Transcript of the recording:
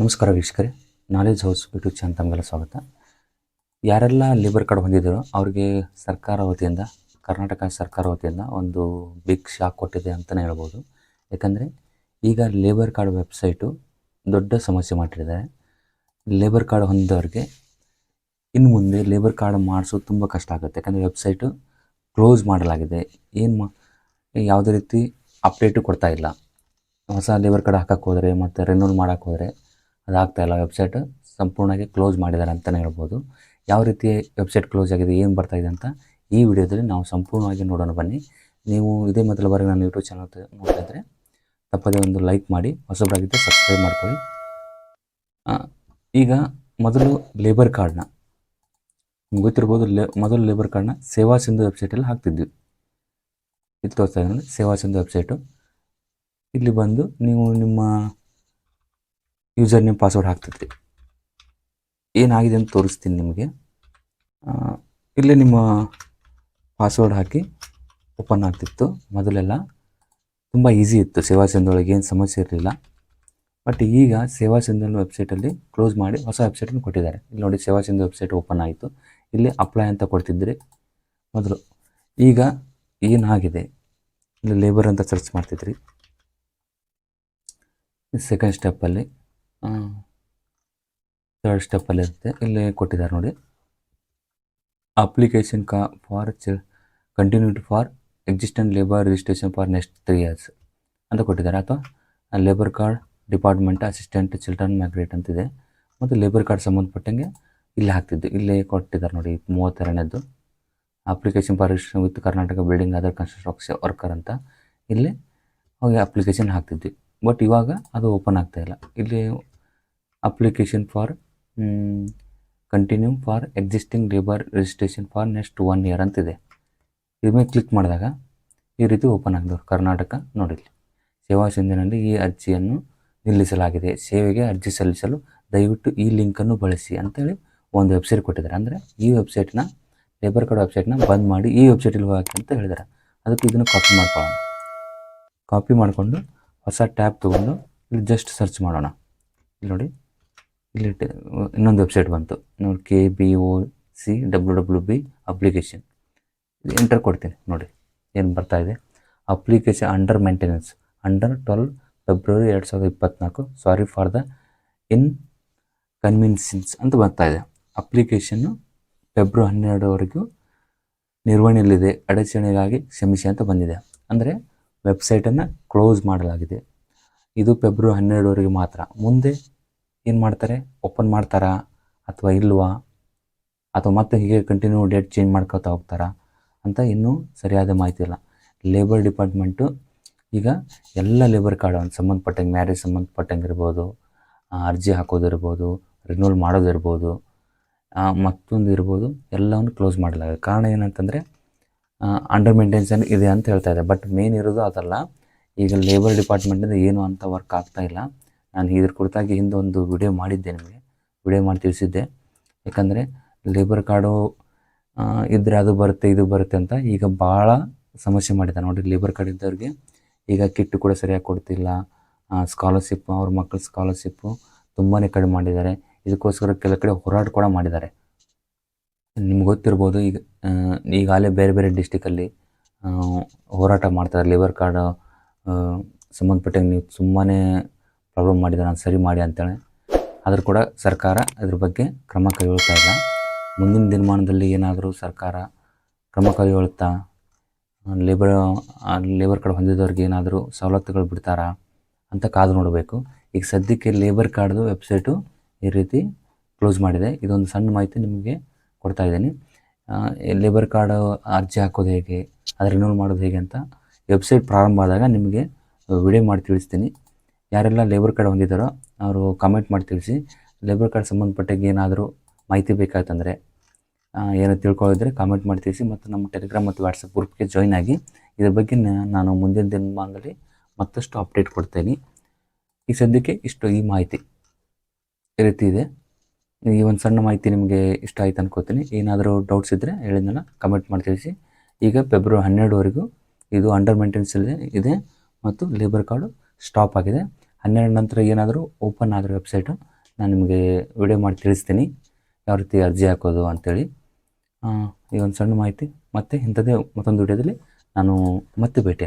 ನಮಸ್ಕಾರ ವೀಕ್ಷಕರೇ knowledge house YouTube channel ತಮಗೆಲ್ಲ ಸ್ವಾಗತ. ಯಾರೆಲ್ಲ ಲೇಬರ್ ಕಾರ್ಡ್ ಹೊಂದಿದ್ದರೋ ಅವ್ರಿಗೆ ಸರ್ಕಾರ ವತಿಯಿಂದ, ಕರ್ನಾಟಕ ಸರ್ಕಾರ ವತಿಯಿಂದ ಒಂದು ಬಿಗ್ ಶಾಕ್ ಕೊಟ್ಟಿದೆ ಅಂತಲೇ ಹೇಳ್ಬೋದು. ಯಾಕಂದರೆ ಈಗ ಲೇಬರ್ ಕಾರ್ಡ್ ವೆಬ್ಸೈಟು ದೊಡ್ಡ ಸಮಸ್ಯೆ ಮಾಡಿದ್ದಾರೆ ಲೇಬರ್ ಕಾರ್ಡ್ ಹೊಂದಿದವ್ರಿಗೆ ಇನ್ನು ಮುಂದೆ ಲೇಬರ್ ಕಾರ್ಡ್ ಮಾಡಿಸೋದು ತುಂಬ ಕಷ್ಟ ಆಗುತ್ತೆ. ಯಾಕಂದರೆ ವೆಬ್ಸೈಟು ಕ್ಲೋಸ್ ಮಾಡಲಾಗಿದೆ. ಏನು ಮಾ, ಯಾವುದೇ ರೀತಿ ಅಪ್ಡೇಟು ಕೊಡ್ತಾ ಇಲ್ಲ. ಹೊಸ ಲೇಬರ್ ಕಾರ್ಡ್ ಹಾಕೋಕ್ಕೆ ಹೋದರೆ ಮತ್ತು ರಿನ್ಯೂಲ್ ಮಾಡೋಕ್ಕೆ ಹೋದರೆ ಅದಾಗ್ತಾ ಇಲ್ಲ ವೆಬ್ಸೈಟ್ ಸಂಪೂರ್ಣವಾಗಿ ಕ್ಲೋಸ್ ಮಾಡಿದ್ದಾರೆ ಅಂತಲೇ ಹೇಳ್ಬೋದು. ಯಾವ ರೀತಿ ವೆಬ್ಸೈಟ್ ಕ್ಲೋಸ್ ಆಗಿದೆ, ಏನು ಬರ್ತಾ ಇದೆ ಅಂತ ಈ ವಿಡಿಯೋದಲ್ಲಿ ನಾವು ಸಂಪೂರ್ಣವಾಗಿ ನೋಡೋಣ. ಬನ್ನಿ, ನೀವು ಇದೇ ಮೊದಲ ಬಾರಿ ನಾನು ಯೂಟ್ಯೂಬ್ ಚಾನಲ್ ನೋಡ್ತಾ ಇದ್ದರೆ ತಪ್ಪದೇ ಒಂದು ಲೈಕ್ ಮಾಡಿ, ಹೊಸಬರಾಗಿದ್ದರೆ ಸಬ್ಸ್ಕ್ರೈಬ್ ಮಾಡ್ಕೊಳ್ಳಿ. ಈಗ ಮೊದಲು ಲೇಬರ್ ಕಾರ್ಡ್ನ ನಿಮ್ಗೆ ಗೊತ್ತಿರ್ಬೋದು ಲೇ ಮೊದಲು ಲೇಬರ್ ಕಾರ್ಡ್ನ ಸೇವಾ ಸಿಂಧು ವೆಬ್ಸೈಟಲ್ಲಿ ಹಾಕ್ತಿದ್ವಿ. ಇದು ತೋರಿಸ್ತಾ ಸೇವಾ ಸಿಂಧು ವೆಬ್ಸೈಟು ಇಲ್ಲಿ ಬಂದು ನೀವು ನಿಮ್ಮ ಯೂಸರ್ ನೇಮ್ ಪಾಸ್ವರ್ಡ್ ಹಾಕ್ತಿದ್ರಿ. ಏನಾಗಿದೆ ಅಂತ ತೋರಿಸ್ತೀನಿ ನಿಮಗೆ. ಇಲ್ಲೇ ನಿಮ್ಮ ಪಾಸ್ವರ್ಡ್ ಹಾಕಿ ಓಪನ್ ಆಗ್ತಿತ್ತು ಮೊದಲೆಲ್ಲ. ತುಂಬ ಈಸಿ ಇತ್ತು ಸೇವಾ ಏನು ಸಮಸ್ಯೆ ಇರಲಿಲ್ಲ. ಬಟ್ ಈಗ ಸೇವಾ ಸಿಂಧು ವೆಬ್ಸೈಟಲ್ಲಿ ಕ್ಲೋಸ್ ಮಾಡಿ ಹೊಸ ವೆಬ್ಸೈಟನ್ನು ಕೊಟ್ಟಿದ್ದಾರೆ. ಇಲ್ಲಿ ನೋಡಿ ಸೇವಾ ಸಿಂಧು ವೆಬ್ಸೈಟ್ ಓಪನ್ ಆಯಿತು. ಇಲ್ಲಿ ಅಪ್ಲೈ ಅಂತ ಕೊಡ್ತಿದ್ರಿ ಮೊದಲು. ಈಗ ಏನಾಗಿದೆ ಇಲ್ಲಿ ಲೇಬರ್ ಅಂತ ಸರ್ಚ್ ಮಾಡ್ತಿದ್ರಿ. ಸೆಕೆಂಡ್ ಸ್ಟೆಪ್ಪಲ್ಲಿ ಥರ್ಡ್ ಸ್ಟೆಪ್ಪಲ್ಲಿ ಇರುತ್ತೆ. ಇಲ್ಲಿ ಕೊಟ್ಟಿದ್ದಾರೆ ನೋಡಿ. ಅಪ್ಲಿಕೇಶನ್ ಕಾ ಫಾರ್ ಚ continuity for existent labour registration for next three years ಅಂತ ಕೊಟ್ಟಿದ್ದಾರೆ. ಅಥವಾ labour card department assistant children ಮ್ಯಾಗ್ರೇಟ್ ಅಂತಿದೆ ಮತ್ತು ಲೇಬರ್ ಕಾರ್ಡ್ ಸಂಬಂಧಪಟ್ಟಂಗೆ ಇಲ್ಲಿ ಹಾಕ್ತಿದ್ದು. ಇಲ್ಲಿ ಕೊಟ್ಟಿದ್ದಾರೆ ನೋಡಿ ಮೂವತ್ತೆರಡನೇದ್ದು. Application for registration with Karnataka building other construction worker ಅಂತ ಇಲ್ಲಿ ಹೋಗಿ ಅಪ್ಲಿಕೇಶನ್ ಹಾಕ್ತಿದ್ವಿ. ಬಟ್ ಇವಾಗ ಅದು ಓಪನ್ ಆಗ್ತಾ ಇಲ್ಲ application for continue for existing labour registration for next one year ಅಂತಿದೆ ಇದ್ರ ಮೇಲೆ ಕ್ಲಿಕ್ ಮಾಡಿದಾಗ ಈ ರೀತಿ ಓಪನ್ ಆಗ್ತದೆ ಕರ್ನಾಟಕ ನೋಡಿ ಸೇವಾ ಸಿಂಧಿನಲ್ಲಿ ಈ ಅರ್ಜಿಯನ್ನು ನಿಲ್ಲಿಸಲಾಗಿದೆ. ಸೇವೆಗೆ ಅರ್ಜಿ ಸಲ್ಲಿಸಲು ದಯವಿಟ್ಟು ಈ ಲಿಂಕನ್ನು ಬಳಸಿ ಅಂತೇಳಿ ಒಂದು ವೆಬ್ಸೈಟ್ ಕೊಟ್ಟಿದ್ದಾರೆ. ಅಂದರೆ ಈ ವೆಬ್ಸೈಟ್ನ ಲೇಬರ್ ಕಾರ್ಡ್ ವೆಬ್ಸೈಟ್ನ ಬಂದ್ ಮಾಡಿ ಈ ವೆಬ್ಸೈಟಲ್ಲಿ ಹೋಗಿ ಅಂತ ಹೇಳಿದ್ದಾರೆ. ಅದಕ್ಕೆ ಇದನ್ನು ಕಾಪಿ ಮಾಡ್ಕೊಳ್ಳೋಣ. ಕಾಪಿ ಮಾಡಿಕೊಂಡು ಹೊಸ ಟ್ಯಾಬ್ ತೊಗೊಂಡು ಇಲ್ಲಿ ಜಸ್ಟ್ ಸರ್ಚ್ ಮಾಡೋಣ. ಇಲ್ಲಿ ನೋಡಿ. ಇಲ್ಲಿ ಇನ್ನೊಂದು ವೆಬ್ಸೈಟ್ ಬಂತು. ನೋಡಿ K B O C W W B application enter ಕೊಡ್ತೀನಿ, ನೋಡಿ, ಏನು ಬರ್ತಾ ಇದೆ? Application under maintenance under twelve February ಎರಡು ಸಾವಿರದ ಇಪ್ಪತ್ತ್ನಾಲ್ಕು ಸಾರಿ ಫಾರ್ ದ ಇನ್ ಕನ್ವಿನ್ಸಿನ್ಸ್ ಅಂತ ಬರ್ತಾ ಇದೆ. Application February ಹನ್ನೆರಡವರೆಗೂ ನಿರ್ವಹಣೆಯಲ್ಲಿದೆ. ಅಡಚಣೆಗಾಗಿ ಕ್ಷಮಿಸಿ ಅಂತ ಬಂದಿದೆ. ಅಂದರೆ ವೆಬ್ಸೈಟನ್ನು ಕ್ಲೋಸ್ ಮಾಡಲಾಗಿದೆ. ಇದು ಫೆಬ್ರವರಿ ಹನ್ನೆರಡುವರೆಗೆ ಮಾತ್ರ. ಮುಂದೆ ಏನು ಮಾಡ್ತಾರೆ? ಓಪನ್ ಮಾಡ್ತಾರಾ? ಅಥವಾ ಇಲ್ವಾ? ಅಥವಾ ಮತ್ತೆ ಹೀಗೆ ಕಂಟಿನ್ಯೂ ಡೇಟ್ ಚೇಂಜ್ ಮಾಡ್ಕೊತಾ ಹೋಗ್ತಾರಾ? ಅಂತ ಇನ್ನೂ ಸರಿಯಾದ ಮಾಹಿತಿ ಇಲ್ಲ. ಲೇಬರ್ ಡಿಪಾರ್ಟ್ಮೆಂಟು ಈಗ ಎಲ್ಲ ಲೇಬರ್ ಕಾರ್ಡ್ ಒಂದು ಸಂಬಂಧಪಟ್ಟಂಗೆ ಮ್ಯಾರೇಜ್ ಸಂಬಂಧಪಟ್ಟಂಗೆ ಇರ್ಬೋದು ಅರ್ಜಿ ಹಾಕೋದಿರ್ಬೋದು ರಿನ್ಯೂವಲ್ ಮಾಡೋದಿರ್ಬೋದು ಮತ್ತೊಂದು ಇರ್ಬೋದು, ಎಲ್ಲವನ್ನು ಕ್ಲೋಸ್ ಮಾಡಲಾಗಿದೆ ಕಾರಣ ಏನಂತಂದರೆ ಅಂಡರ್ ಮೇಂಟೆನ್ಸನ್ ಇದೆ ಅಂತ ಹೇಳ್ತಾ ಇದೆ. ಬಟ್ ಮೇನ್ ಇರೋದು ಅದಲ್ಲ. ಈಗ ಲೇಬರ್ ಡಿಪಾರ್ಟ್ಮೆಂಟಿಂದ ಏನು ಅಂತ ವರ್ಕ್ ಆಗ್ತಾ ಇಲ್ಲ. ನಾನು ಇದ್ರ ಕುರಿತಾಗಿ ಹಿಂದೆ ಒಂದು ವಿಡಿಯೋ ಮಾಡಿದ್ದೆ ನಿಮಗೆ. ವಿಡಿಯೋ ಮಾಡಿ ತಿಳಿಸಿದ್ದೆ. ಯಾಕಂದರೆ ಲೇಬರ್ ಕಾರ್ಡು ಇದ್ದರೆ ಅದು ಬರುತ್ತೆ, ಇದು ಬರುತ್ತೆ ಅಂತ ಈಗ ಭಾಳ ಸಮಸ್ಯೆ ಮಾಡಿದ್ದಾರೆ. ನೋಡಿರಿ ಲೇಬರ್ ಕಾರ್ಡ್ ಇದ್ದವ್ರಿಗೆ ಈಗ ಕಿಟ್ಟು ಕೂಡ ಸರಿಯಾಗಿ ಕೊಡ್ತಿಲ್ಲ. ಸ್ಕಾಲರ್ಶಿಪ್ ಅವ್ರ ಮಕ್ಕಳ ಸ್ಕಾಲರ್ಶಿಪ್ಪು ತುಂಬಾ ಕಡಿಮೆ ಮಾಡಿದ್ದಾರೆ. ಇದಕ್ಕೋಸ್ಕರ ಕೆಲ ಕಡೆ ಹೋರಾಟ ಕೂಡ ಮಾಡಿದ್ದಾರೆ. ನಿಮ್ಗೆ ಗೊತ್ತಿರ್ಬೋದು, ಈಗ ಈಗ ಈಗಾಗಲೇ ಬೇರೆ ಬೇರೆ ಡಿಸ್ಟಿಕಲ್ಲಿ ಹೋರಾಟ ಮಾಡ್ತಾರೆ ಲೇಬರ್ ಕಾರ್ಡ್ ಸಂಬಂಧಪಟ್ಟಂಗೆ ನೀವು ತುಂಬಾ ಪ್ರಾಬ್ಲಮ್ ಮಾಡಿದ, ನಾನು ಸರಿ ಮಾಡಿ ಅಂತೇಳಿ. ಆದರೂ ಕೂಡ ಸರ್ಕಾರ ಅದ್ರ ಬಗ್ಗೆ ಕ್ರಮ ಕೈಗೊಳ್ತಾ ಇಲ್ಲ. ಮುಂದಿನ ದಿನಮಾನದಲ್ಲಿ ಏನಾದರೂ ಸರ್ಕಾರ ಕ್ರಮ ಕೈಗೊಳ್ತಾ ಲೇಬರ್ ಲೇಬರ್ ಕಾರ್ಡ್ ಹೊಂದಿದವ್ರಿಗೆ ಏನಾದರೂ ಸವಲತ್ತುಗಳು ಬಿಡ್ತಾರಾ ಅಂತ ಕಾದು ನೋಡಬೇಕು. ಈಗ ಸದ್ಯಕ್ಕೆ ಲೇಬರ್ ಕಾರ್ಡ್ದು ವೆಬ್ಸೈಟು ಈ ರೀತಿ ಕ್ಲೋಸ್ ಮಾಡಿದೆ. ಇದೊಂದು ಸಣ್ಣ ಮಾಹಿತಿ ನಿಮಗೆ ಕೊಡ್ತಾ ಇದ್ದೀನಿ. ಲೇಬರ್ ಕಾರ್ಡ್ ಅರ್ಜಿ ಹಾಕೋದು ಹೇಗೆ ಅದು ರಿನ್ಯೂಲ್ ಮಾಡೋದು ಹೇಗೆ ಅಂತ ವೆಬ್ಸೈಟ್ ಪ್ರಾರಂಭ ಆದಾಗ ನಿಮಗೆ ವಿಡಿಯೋ ಮಾಡಿ ತಿಳಿಸ್ತೀನಿ. ಯಾರೆಲ್ಲ ಲೇಬರ್ ಕಾರ್ಡ್ ಹೊಂದಿದ್ದಾರೋ ಅವರು ಕಮೆಂಟ್ ಮಾಡಿ ತಿಳಿಸಿ. ಲೇಬರ್ ಕಾರ್ಡ್ ಸಂಬಂಧಪಟ್ಟಾಗ ಏನಾದರೂ ಮಾಹಿತಿ ಬೇಕಾಯ್ತಂದರೆ ಏನೋ ತಿಳ್ಕೊಳ್ಳೋದ್ರೆ ಕಾಮೆಂಟ್ ಮಾಡಿ ತಿಳಿಸಿ ಮತ್ತು ನಮ್ಮ ಟೆಲಿಗ್ರಾಮ್ ಮತ್ತು ವಾಟ್ಸಪ್ ಗ್ರೂಪ್ಗೆ ಜಾಯ್ನ್ ಆಗಿ ಇದ್ರ ಬಗ್ಗೆ ನಾನು ಮುಂದಿನ ದಿನಮಾನದಲ್ಲಿ ಮತ್ತಷ್ಟು ಅಪ್ಡೇಟ್ ಕೊಡ್ತೇನೆ. ಈ ಸದ್ಯಕ್ಕೆ ಇಷ್ಟು ಈ ಮಾಹಿತಿ ಈ ರೀತಿ ಇದೆ. ಈ ಒಂದು ಸಣ್ಣ ಮಾಹಿತಿ ನಿಮಗೆ ಇಷ್ಟ ಆಯ್ತು ಅನ್ಕೋತೀನಿ. ಏನಾದರೂ ಡೌಟ್ಸ್ ಇದ್ದರೆ ಹೇಳಿದ್ನಲ್ಲ ಕಮೆಂಟ್ ಮಾಡಿ ತಿಳಿಸಿ. ಈಗ ಫೆಬ್ರವರಿ ಹನ್ನೆರಡುವರೆಗೂ ಇದು ಅಂಡರ್ ಮೇಂಟೆನ್ಸಲ್ಲಿ ಇದೆ ಇದೆ ಮತ್ತು ಲೇಬರ್ ಕಾರ್ಡು ಸ್ಟಾಪ್ ಆಗಿದೆ. ಹನ್ನೆರಡು ನಂತರ ಏನಾದರೂ ಓಪನ್ ಆದರೆ ವೆಬ್ಸೈಟು. ನಾನು ನಿಮಗೆ ವಿಡಿಯೋ ಮಾಡಿ ತಿಳಿಸ್ತೀನಿ. ಯಾವ ರೀತಿ ಅರ್ಜಿ ಹಾಕೋದು ಅಂಥೇಳಿ ಈ ಒಂದು ಸಣ್ಣ ಮಾಹಿತಿ. ಮತ್ತೆ ಇಂಥದ್ದೇ ಮತ್ತೊಂದು ವಿಡಿಯೋದಲ್ಲಿ ನಾನು ಮತ್ತೆ ಭೇಟಿ